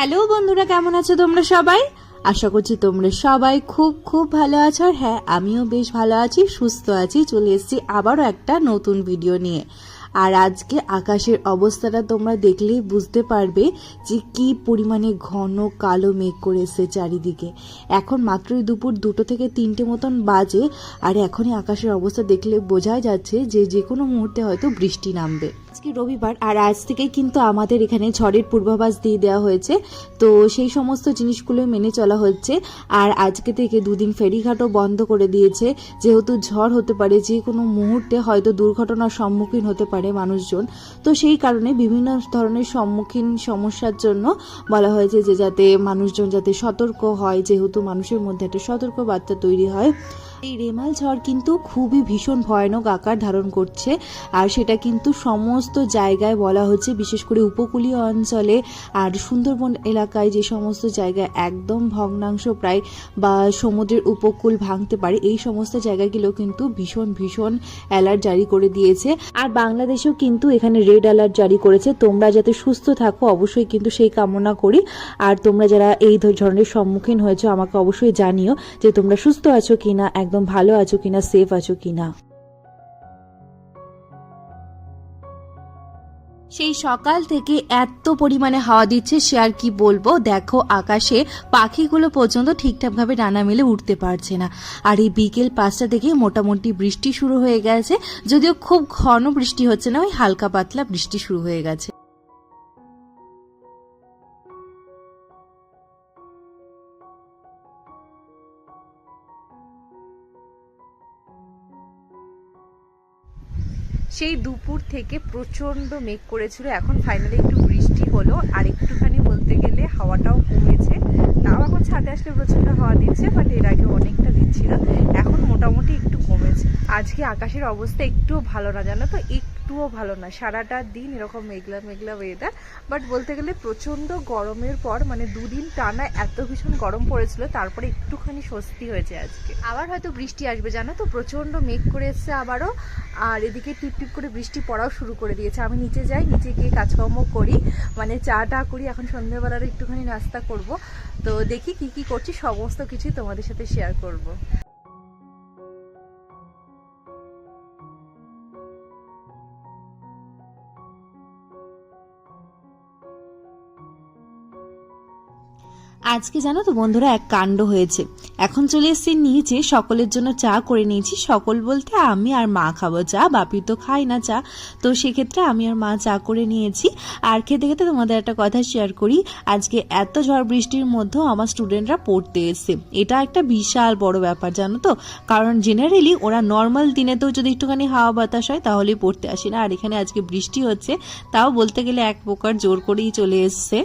Hello বন্ধুরা, কেমন আছো তোমরা সবাই? আশা করছি তোমরা সবাই খুব খুব ভালো আছো আর হ্যাঁ আমিও বেশ ভালো আছি, সুস্থ আছি। চলে এসেছি আবারও একটা নতুন ভিডিও নিয়ে। আর আজকে আকাশের অবস্থাটা তোমরা দেখলেই বুঝতে পারবে যে কি পরিমাণে ঘন কালো মেঘ করে চারিদিকে। এখন মাত্রই দুপুর দুটো থেকে তিনটে মতন বাজে আর এখনই আকাশের অবস্থা দেখলে বোঝাই যাচ্ছে যে যে কোনো মুহূর্তে হয়তো বৃষ্টি নামবে। আজকে রবিবার আর আজ থেকেই কিন্তু আমাদের এখানে ঝড়ের পূর্বাভাস দিয়ে দেওয়া হয়েছে। তো সেই সমস্ত জিনিসগুলো মেনে চলা হচ্ছে আর আজকে থেকে দুদিন ফেরিঘাটও বন্ধ করে দিয়েছে। যেহেতু ঝড় হতে পারে যে কোনো মুহূর্তে হয়তো দুর্ঘটনার সম্মুখীন হতে পারে। মানুষজন। তো সেই কারণে বিভিন্ন ধরনের সম্মুখীন সমস্যার জন্য বলা হয়েছে যে যাতে মানুষজন যাতে সতর্ক হয়, যেহেতু মানুষের মধ্যে একটা সতর্ক বার্তা তৈরি হয়। এই রেমাল ঝড় কিন্তু খুবই ভীষণ ভয়ানক আকার ধারণ করছে, আর সেটা কিন্তু সমস্ত জায়গায় বলা হচ্ছে, বিশেষ করে উপকূলীয় অঞ্চলে আর সুন্দরবন এলাকায় যে সমস্ত জায়গায় একদম ভগ্নাংশ প্রায় বা সমুদ্রের উপকূল ভাঙতে পারে, এই সমস্ত জায়গাগুলো কিন্তু ভীষণ ভীষণ অ্যালার্ট জারি করে দিয়েছে। আর বাংলাদেশেও কিন্তু এখানে রেড অ্যালার্ট জারি করেছে, তোমরা যাতে সুস্থ থাকো অবশ্যই কিন্তু সেই কামনা করি। আর তোমরা যারা এই ধরনের সম্মুখীন হয়েছো, আমাকে অবশ্যই জানিও যে তোমরা সুস্থ আছো কিনা একদম ভালো আছো কিনা সেফ আছো কিনা। সেই সকাল থেকে এত পরিমাণে হাওয়া দিচ্ছে, সে আর কি বলব? দেখো, আকাশে পাখিগুলো পর্যন্ত ঠিকঠাকভাবে ডানা মেলে উঠতে পারছে না। আর এই বিকেল পাঁচটা থেকে মোটামুটি বৃষ্টি শুরু হয়ে গেছে, যদিও খুব ঘন বৃষ্টি হচ্ছে না, ওই হালকা পাতলা বৃষ্টি শুরু হয়ে গেছে। সেই দুপুর থেকে প্রচণ্ড মেঘ করেছিল। এখন ফাইনালি একটু বৃষ্টি হলো, আর একটুখানি বলতে গেলে হাওয়াটাও কমেছে। তাও এখন ছাদে আসলে প্রচণ্ড হাওয়া দিচ্ছে বাট এর আগে অনেকটা দিচ্ছিল। এখন মোটামুটি একটু কমেছে। আজকে আকাশের অবস্থা একটু ভালো না, জানো তো? একটুও ভালো না। সারাটা দিন এরকম মেঘলা মেঘলা ওয়েদার বাট বলতে গেলে প্রচণ্ড গরমের পর মানে দুদিন টানা এত ভীষণ গরম পড়েছিল, তারপরে একটুখানি স্বস্তি হয়েছে আজকে। আবার হয়তো বৃষ্টি আসবে, জানো তো? প্রচণ্ড মেঘ করে এসছে আবারও, আর এদিকে টিপ টিপ করে বৃষ্টি পড়াও শুরু করে দিয়েছে। আমি নিচে যাই, নিচে গিয়ে কাজকর্ম করি মানে চা টা করি, এখন সন্ধ্যেবেলার একটুখানি নাস্তা করব। তো দেখি কি কি করছি, সমস্ত কিছুই তোমাদের সাথে শেয়ার করব। আজকে জানো তো বন্ধুরা এক কাণ্ড হয়েছে। এখন চলে এসেছি নিচে, সকলের জন্য চা করে নিয়েছি। সকল বলতে আমি আর মা খাব চা, বাপি তো খাই না চা। তো সেক্ষেত্রে আমি আর মা চা করে নিয়েছি। আর খেতে খেতে তোমাদের একটা কথা শেয়ার করি, আজকে এত ঝড় বৃষ্টির মধ্যেও আমার স্টুডেন্টরা পড়তে এসছে। এটা একটা বিশাল বড় ব্যাপার, জানো তো। কারণ জেনারেলি ওরা নর্মাল দিনেতেও যদি একটুখানি হাওয়া বাতাস হয়, তাহলেই পড়তে আসে না। আর এখানে আজকে বৃষ্টি হচ্ছে, তাও বলতে গেলে এক প্রকার জোর করেই চলে এসছে।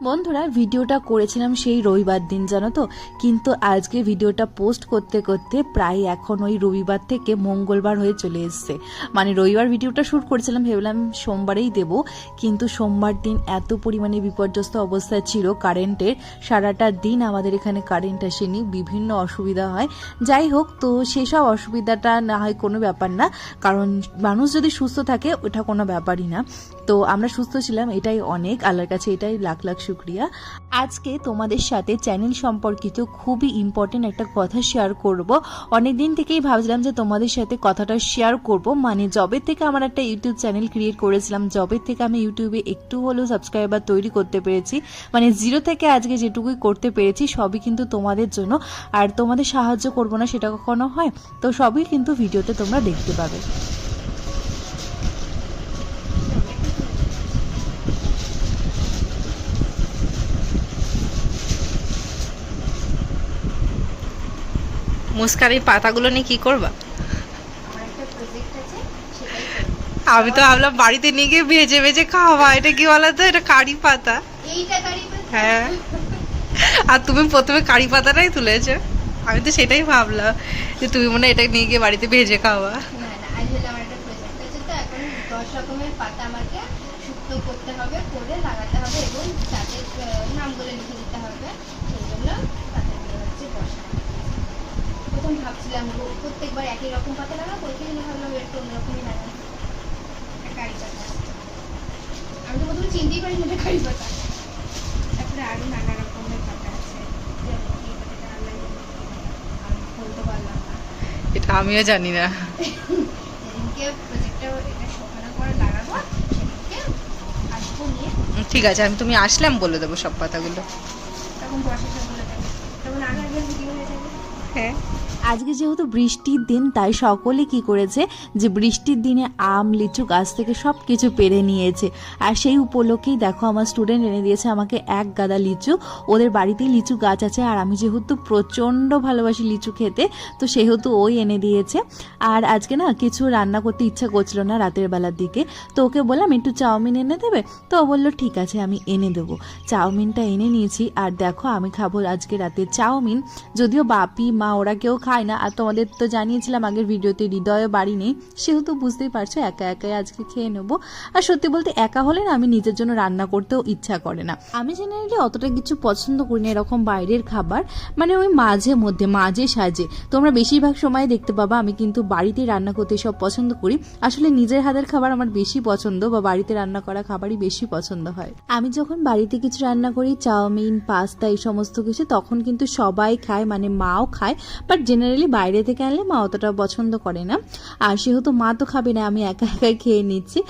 বন্ধুরা, ভিডিওটা করেছিলাম সেই রবিবার দিন, জানো তো? কিন্তু আজকে ভিডিওটা পোস্ট করতে করতে প্রায় এখন ওই রবিবার থেকে মঙ্গলবার হয়ে চলে এসছে। মানে রবিবার ভিডিওটা শ্যুট করেছিলাম, ভেবেলাম সোমবারেই দেব। কিন্তু সোমবার দিন এত পরিমাণে বিপর্যস্ত অবস্থায় ছিল কারেন্টের, সারাটা দিন আমাদের এখানে কারেন্ট আসেনি, বিভিন্ন অসুবিধা হয়। যাই হোক, তো সেসব অসুবিধাটা না হয় কোনো ব্যাপার না, কারণ মানুষ যদি সুস্থ থাকে, ওটা কোনো ব্যাপারই না। তো আমরা সুস্থ ছিলাম, এটাই অনেক। আল্লাহর কাছে এটাই লাখ লাখ শুক্রিয়া। আজকে তোমাদের সাথে চ্যানেল সম্পর্কিত খুবই ইম্পর্টেন্ট একটা কথা শেয়ার করব। অনেক দিন থেকেই ভাবছিলাম যে তোমাদের সাথে কথাটা শেয়ার করব। মানে জবের থেকে আমার একটা ইউটিউব চ্যানেল ক্রিয়েট করেছিলাম। জবের থেকে আমি ইউটিউবে একটু হলেও সাবস্ক্রাইবার তৈরি করতে পেরেছি। মানে জিরো থেকে আজকে যেটুকুই করতে পেরেছি, সবই কিন্তু তোমাদের জন্য। আর তোমাদের সাহায্য করব না সেটা কখনো হয়, তো সবই কিন্তু ভিডিওতে তোমরা দেখতে পাবে। মুস্কার এই পাতাগুলো নিয়ে কি করবা? আমি তো ভাবলাম বাড়িতে নিয়ে গিয়ে ভেজে ভেজে খাওয়া এটা কি বলো তো এটা কারি পাতা? হ্যাঁ। আর তুমি প্রথমে কারি পাতাটাই তুলেছো। আমি তো সেটাই ভাবলাম যে তুমি মনে এটা নিয়ে গিয়ে বাড়িতে ভেজে খাওয়া। করতে হবে করে লাগাতে হবে এবং তাদের নামগুলো লিখে দিতে হবে। সেই জন্য পাতাগুলো হচ্ছে বসা প্রথম ভাবছিলাম প্রত্যেকবার একই রকম পাতা লাগাবো জন্য ভাবলাম একটু অন্যরকমই লাগাবো? একটা কারি পাতা। আমি তো প্রথমে চিনতেই পারি না কারি পাতা। তারপরে আরও নানা রকমের পাতা আছে। যেমন পাতাটা। আমি বলতে পারলাম না। এটা আমিও জানি না। যেদিনকে প্রজেক্টটা এটা শোকানো করে লাগাবো সেদিনকে আসব নিয়ে। ঠিক আছে আমি তুমি আসলাম বলে দেবো সব পাতাগুলো। তখন বর্ষাটা হ্যাঁ আজকে যেহেতু বৃষ্টির দিন, তাই সকলে কি করেছে যে বৃষ্টির দিনে আম, লিচু, গাছ থেকে সব কিছু পেরে নিয়েছে। আর সেই উপলক্ষেই দেখো আমার স্টুডেন্ট এনে দিয়েছে আমাকে এক গাদা লিচু। ওদের বাড়িতেই লিচু গাছ আছে, আর আমি যেহেতু প্রচণ্ড ভালোবাসি লিচু খেতে, তো সেহেতু ওই এনে দিয়েছে। আর আজকে না কিছু রান্না করতে ইচ্ছা করছিল না রাতের বেলার দিকে। তো ওকে বললাম, একটু চাউমিন এনে দেবে? তো ও বলল, ঠিক আছে, আমি এনে দেবো। চাউমিনটা এনে নিয়েছি, আর দেখো আমি খাব আজকে রাতে চাউমিন। যদিও বাপি, মা ওরা কেউ খায় না। আর তোমাদের তো জানিয়েছিলাম আগের ভিডিওতে হৃদয়ে বাড়ি নেই। সেহেতু বুঝতেই পারছ, একা একাই আজকে খেয়ে নেব। আর সত্যি বলতে একা হলে না আমি নিজের জন্য রান্না করতেও ইচ্ছা করে না। আমি জেনারেলি অতটা কিছু পছন্দ করি না এরকম বাইরের খাবার। মানে ওই মাঝে মধ্যে, মাঝে সাজে তোমরা বেশিরভাগ সময় দেখতে পাবা, আমি কিন্তু বাড়িতে রান্না করতে সব পছন্দ করি। আসলে নিজের হাতের খাবার আমার বেশি পছন্দ বা বাড়িতে রান্না করা খাবারই বেশি পছন্দ হয়। আমি যখন বাড়িতে কিছু রান্না করি, চাউমিন, পাস্তা এই সমস্ত কিছু, তখন কিন্তু সবাই খায় মানে মাও খায়। বাট জেনারেলি বাইরে থেকে আনলে মা অতটা পছন্দ করে না। আর সেহেতু মা তো খাবে না, আমি একা একাই খেয়ে নিচ্ছি।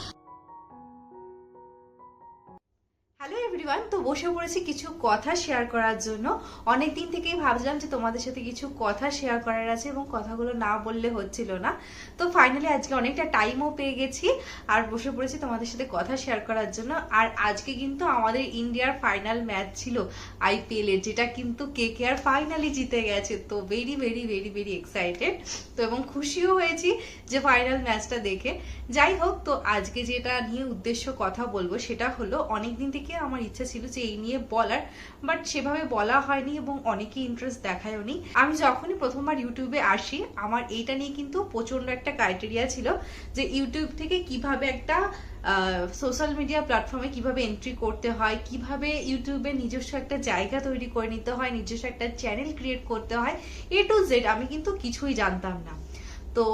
বসে পড়েছি কিছু কথা শেয়ার করার জন্য। অনেক দিন থেকেই ভাবছিলাম যে তোমাদের সাথে কিছু কথা শেয়ার করার আছে এবং কথাগুলো না বললে হচ্ছিল না। তো ফাইনালি আজকে অনেকটা টাইমও পেয়ে গেছি আর বসে পড়েছি তোমাদের সাথে কথা শেয়ার করার জন্য। আর আজকে কিন্তু আমাদের ইন্ডিয়ার ফাইনাল ম্যাচ ছিল আইপিএল এর, যেটা কিন্তু কে কে আর ফাইনালি জিতে গেছে। তো very very very very excited তো এবং খুশিও হয়েছি যে ফাইনাল ম্যাচটা দেখে। যাই হোক, তো আজকে যেটা নিয়ে উদ্দেশ্য কথা বলব সেটা হলো অনেকদিন থেকে আমার ইচ্ছা ছিল যে এই নিয়ে বলার বাট সেভাবে বলা হয়নি এবং অনেকেই ইন্টারেস্ট দেখায়ও নি। আমি যখনই প্রথমবার ইউটিউবে আসি, আমার এইটা নিয়ে কিন্তু প্রচণ্ড একটা ক্রাইটেরিয়া ছিল যে ইউটিউব থেকে কীভাবে একটা সোশ্যাল মিডিয়া প্ল্যাটফর্মে কীভাবে এন্ট্রি করতে হয়, কীভাবে ইউটিউবে নিজস্ব একটা জায়গা তৈরি করে নিতে হয়, নিজস্ব একটা চ্যানেল ক্রিয়েট করতে হয় এ টু জেড আমি কিন্তু কিছুই জানতাম না। তো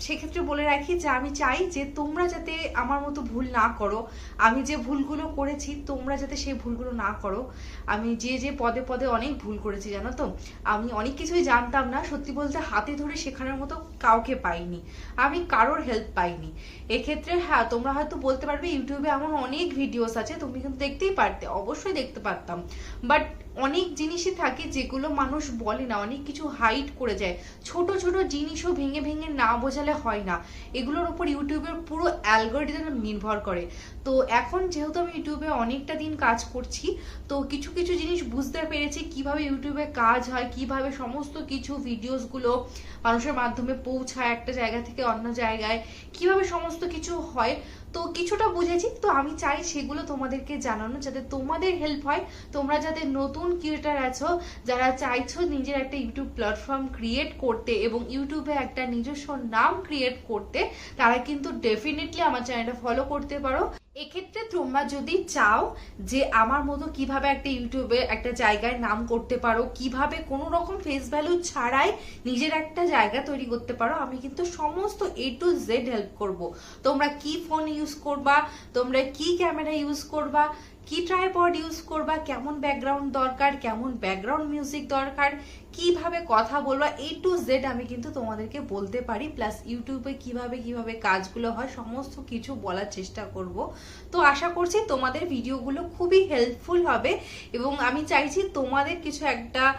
সেক্ষেত্রে বলে রাখি যে আমি চাই যে তোমরা যাতে আমার মতো ভুল না করো। আমি যে ভুলগুলো করেছি, তোমরা যাতে সেই ভুলগুলো না করো। আমি যে যে পদে পদে অনেক ভুল করেছি, জানো তো? আমি অনেক কিছুই জানতাম না, সত্যি বলতে হাতে ধরে শেখানোর মতো কাউকে পাইনি। আমি কারোর হেল্প পাইনি। এক্ষেত্রে হ্যাঁ তোমরা হয়তো বলতে পারবে, ইউটিউবে এমন অনেক ভিডিওস আছে, তুমি কিন্তু দেখতেই পারতে, অবশ্যই দেখতে পারতাম। বাট অনেক জিনিসই থাকে যেগুলো মানুষ বলে না, অনেক কিছু হাইড করে যায়। ছোট ছোট জিনিসও ভেঙে ভেঙে না বোঝালে হয় না। এগুলোর উপর ইউটিউবের পুরো অ্যালগোরিদম নির্ভর করে। তো এখন যেহেতু আমি ইউটিউবে অনেকটা দিন কাজ করছি, তো কিছু কিছু জিনিস বুঝতে পেরেছি কীভাবে ইউটিউবে কাজ হয়, কীভাবে সমস্ত কিছু ভিডিওসগুলো মানুষের মাধ্যমে পৌঁছায় একটা জায়গা থেকে অন্য জায়গায়, কীভাবে সমস্ত কিছু হয়, তো কিছুটা বুঝেছি। তো আমি চাই সেগুলো তোমাদেরকে জানানো যাতে তোমাদের হেল্প হয়, তোমরা যাতে নতুন ক্রিয়েটার আছো, যারা চাইছো নিজের একটা ইউটিউব প্ল্যাটফর্ম ক্রিয়েট করতে এবং ইউটিউবে একটা নিজস্ব নাম ক্রিয়েট করতে, তারা কিন্তু ডেফিনেটলি আমার চ্যানেলটা ফলো করতে পারো। এক্ষেত্রে তোমরা যদি চাও যে আমার মতো কীভাবে একটা ইউটিউবে একটা জায়গায় নাম করতে পারো, কীভাবে কোনো রকম ফেস ভ্যালু ছাড়াই নিজের একটা জায়গা তৈরি করতে পারো, আমি কিন্তু সমস্ত এ টু জেড হেল্প করব। তোমরা কি ফোন ইউজ করবা, তোমরা কি ক্যামেরা ইউজ করবা, কি ট্রাইপড ইউজ করবা, কেমন ব্যাকগ্রাউন্ড দরকার, কেমন ব্যাকগ্রাউন্ড মিউজিক দরকার কীভাবে কথা বলবা এ টু জেড আমি কিন্তু তোমাদেরকে বলতে পারি প্লাস ইউটিউবে কীভাবে কীভাবে কাজগুলো হয়, সমস্ত কিছু বলার চেষ্টা করব। তো আশা করছি তোমাদের ভিডিওগুলো খুবই হেল্পফুল হবে এবং আমি চাইছি তোমাদের কিছু একটা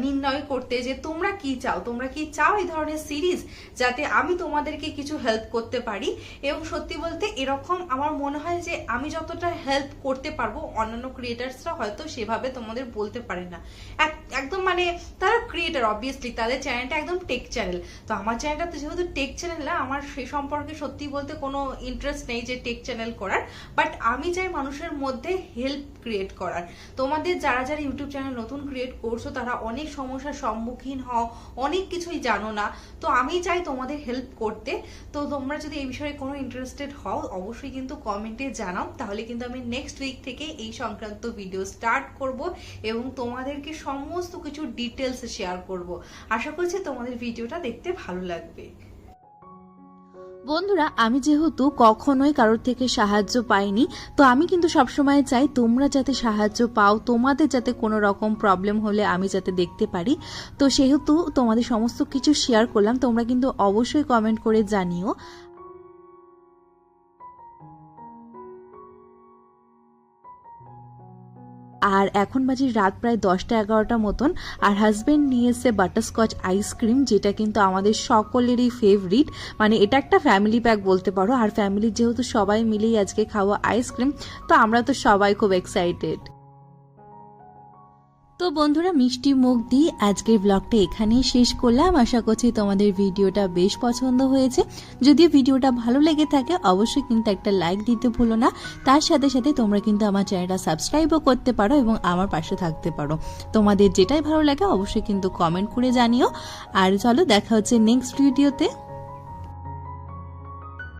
নির্ণয় করতে যে তোমরা কি চাও, তোমরা কি চাও এই ধরনের সিরিজ যাতে আমি তোমাদেরকে কিছু হেল্প করতে পারি? এবং সত্যি বলতে এরকম আমার মনে হয় যে আমি যতটা হেল্প করতে পারব, অন্যান্য ক্রিয়েটার্সরা হয়তো সেভাবে তোমাদের বলতে পারে না। এক- একদম মানে তারা ক্রিয়েটার অবভিয়াসলি তাদের চ্যানেলটা একদম টেক চ্যানেল তো আমার চ্যানেলটা তো যেহেতু টেক চ্যানেল না, আমার সে সম্পর্কে সত্যি বলতে কোনো ইন্টারেস্ট নেই যে টেক চ্যানেল করার। বাট আমি চাই মানুষের মধ্যে হেল্প ক্রিয়েট করার। তোমাদের যারা যারা ইউটিউব চ্যানেল নতুন ক্রিয়েট করছ, তারা অনেক সমস্যার সম্মুখীন হও, অনেক কিছুই জানো না। তো আমি চাই তোমাদের হেল্প করতে। তো তোমরা যদি এই বিষয়ে কোনো ইন্টারেস্টেড হও, অবশ্যই কিন্তু কমেন্টে জানাও। তাহলে কিন্তু আমি নেক্সট উইক থেকে এই সংক্রান্ত ভিডিও স্টার্ট করব এবং তোমাদেরকে সমস্ত কিছু ডিটেলস শেয়ার করব। আশা করছি তোমাদের ভিডিওটা দেখতে ভালো লাগবে। বন্ধুরা, আমি যেহেতু কখনোই কারোর থেকে সাহায্য পাইনি, তো আমি কিন্তু সবসময় চাই তোমরা যাতে সাহায্য পাও, তোমাদের যাতে কোনো রকম প্রবলেম হলে আমি যাতে দেখতে পারি। তো সেহেতু তোমাদের সমস্ত কিছু শেয়ার করলাম, তোমরা কিন্তু অবশ্যই কমেন্ট করে জানিও। আর এখন বাজে রাত প্রায় দশটা এগারোটা মতন, আর হাজব্যান্ড নিয়ে এসে বাটারস্কচ আইসক্রিম যেটা কিন্তু আমাদের সকলেরই ফেভারিট মানে এটা একটা ফ্যামিলি প্যাক বলতে পারো। আর ফ্যামিলির যেহেতু সবাই মিলেই আজকে খাওয়া আইসক্রিম তো আমরা তো সবাই খুব এক্সাইটেড তো বন্ধুরা, মিষ্টি মুখ দিয়ে আজকের ব্লগটা এখানেই শেষ করলাম। আশা করছি তোমাদের ভিডিওটা বেশ পছন্দ হয়েছে। যদিও ভিডিওটা ভালো লেগে থাকে, অবশ্যই কিন্তু একটা লাইক দিতে ভুলো না। তার সাথে সাথে তোমরা কিন্তু আমার চ্যানেলটা সাবস্ক্রাইবও করতে পারো এবং আমার পাশে থাকতে পারো। তোমাদের যেটাই ভালো লাগে, অবশ্যই কিন্তু কমেন্ট করে জানিও। আর চলো, দেখা হচ্ছে নেক্সট ভিডিওতে